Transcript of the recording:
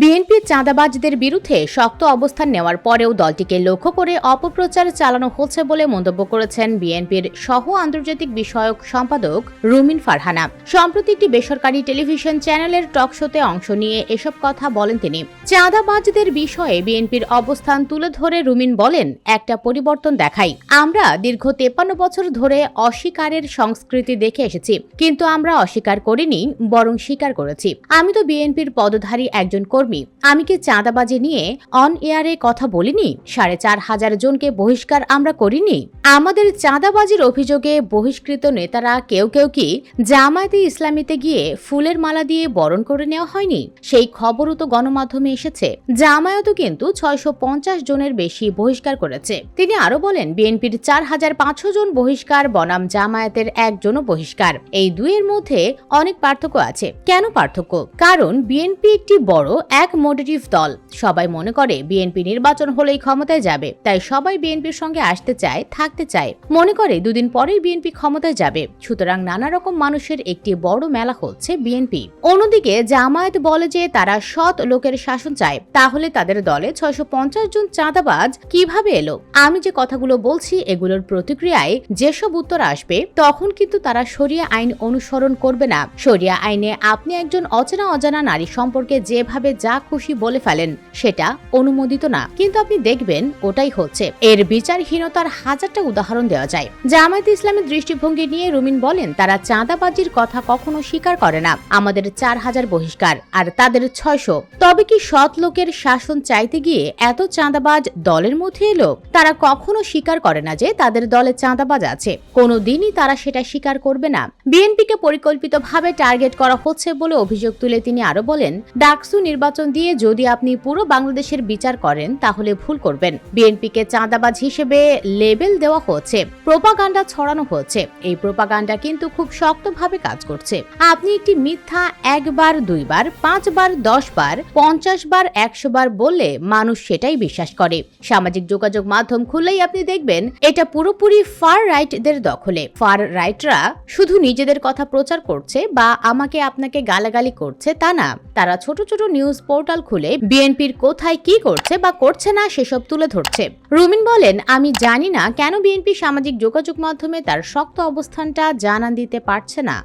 BNP চাঁদাবাজদের বিরুদ্ধে শক্ত অবস্থান নেওয়ার পরেও দলটিকে লক্ষ্য করে অপপ্রচার চালানো হচ্ছে বলে মন্তব্য করেছেন বিএনপির সহ আন্তর্জাতিক বিষয়ক সম্পাদক রুমিন ফারহানা। সম্প্রতি একটি বেসরকারি টেলিভিশন চ্যানেলের টক শোতে অংশ নিয়ে এসব কথা বলেন তিনি। চাঁদাবাজদের বিষয়ে বিএনপির অবস্থান তুলে ধরে রুমিন বলেন, একটা পরিবর্তন দেখাই। আমরা দীর্ঘ তেপ্পান্ন বছর ধরে অস্বীকারের সংস্কৃতি দেখে এসেছি, কিন্তু আমরা অস্বীকার করিনি, বরং স্বীকার করেছি। আমি তো বিএনপির পদধারী একজন কর্মী। আমি কি চাঁদাবাজি নিয়ে অন এয়ারে কথা বলিনি? সাড়ে চার হাজার জনকে বহিষ্কার আমরা করিনি। আমাদের চাঁদাবাজির অভিযোগে বহিষ্কৃত নেতারা কেউ কেউ কি জামায়াতে ইসলামীতে গিয়ে ফুলের মালা দিয়ে বরণ করে নেওয়া হয়নি? সেই খবরও তো গণমাধ্যমে এসেছে। জামায়াতও কিন্তু ছয়শো পঞ্চাশ জনের বেশি বহিষ্কার করেছে। তিনি আরও বলেন, বিএনপির চার হাজার পাঁচশো জন বহিষ্কার, বনাম জামায়াতের একজনও বহিষ্কার। এই দুইয়ের মধ্যে অনেক পার্থক্য আছে। কেন পার্থক্য? কারণ বিএনপি একটি বড় এক মোটিভ দল। সবাই মনে করে বিএনপি নির্বাচন হলেই ক্ষমতায় যাবে। তাই সবাই বিএনপির সঙ্গে আসতে চায়, থাকতে চায়। মনে করে দুদিন পরেই বিএনপি ক্ষমতায় যাবে। সুতরাং নানা রকম মানুষের একটি বড় মেলা হচ্ছে বিএনপি। অন্যদিকে জামায়াত বলে যে তারা সৎ লোকের শাসন চায়। তাহলে তাদের দলে ছয়শো পঞ্চাশ জন চাঁদাবাজ কীভাবে এলো? আমি যে কথাগুলো বলছি, এগুলোর প্রতিক্রিয়ায় যেসব উত্তর আসবে, তখন কিন্তু তারা শরিয়া আইন অনুসরণ করবে না। শরিয়া আইনে আপনি একজন অচেনা অজানা নারী সম্পর্কে যেভাবে যা খুশি বলে ফেলেন, সেটা অনুমোদিত না। কিন্তু আপনি দেখবেন, ওটাই হচ্ছে। এর বিচারহীনতার হাজারটা উদাহরণ দেওয়া যায়। জামায়াত ইসলামের দৃষ্টিভঙ্গি নিয়ে রুমিন বলেন, তারা চাঁদাবাজির কথা কখনো স্বীকার করে না। আমাদের চার হাজার বহিষ্কার, আর তাদের ছয়শো। তবে কি সৎ লোকের শাসন চাইতে গিয়ে এত চাঁদাবাজ দলের মধ্যে এলো? তারা কখনো স্বীকার করে না যে তাদের দলে চাঁদাবাজ আছে। কোনো দিনই তারা সেটা স্বীকার করবে না। বিএনপিকে পরিকল্পিতভাবে টার্গেট করা হচ্ছে বলে অভিযোগ তুলে তিনি আরও বলেন, ডাকসু নির্বাচন দিয়ে যদি আপনি পুরো বাংলাদেশের বিচার করেন, তাহলে ভুল করবেন। বিএনপিকে চাঁদাবাজ হিসেবে লেবেল দেওয়া হচ্ছে, প্রোপাগান্ডা ছড়ানো হচ্ছে। এই প্রোপাগান্ডা কিন্তু খুব শক্তভাবে কাজ করছে। আপনি একটি মিথ্যা একবার, দুইবার, পাঁচবার দশ বার পঞ্চাশ বার একশো বার বললে মানুষ সেটাই বিশ্বাস করে। সামাজিক যোগাযোগ মাধ্যম খুললেই আপনি দেখবেন, এটা পুরোপুরি ফার রাইটদের দখলে। ফার রাইটরা শুধু নিজেদের কথা প্রচার করছে বা আমাকে আপনাকে গালাগালি করছে তা না, তারা ছোট ছোট নিউজ পোর্টাল খুলে বিএনপির কোথায় কি করছে বা করছে না সেসব তুলে ধরছে। রুমিন বলেন, আমি জানি না কেন বিএনপি সামাজিক যোগাযোগ মাধ্যমে তার শক্ত অবস্থানটা জানান দিতে পারছে না।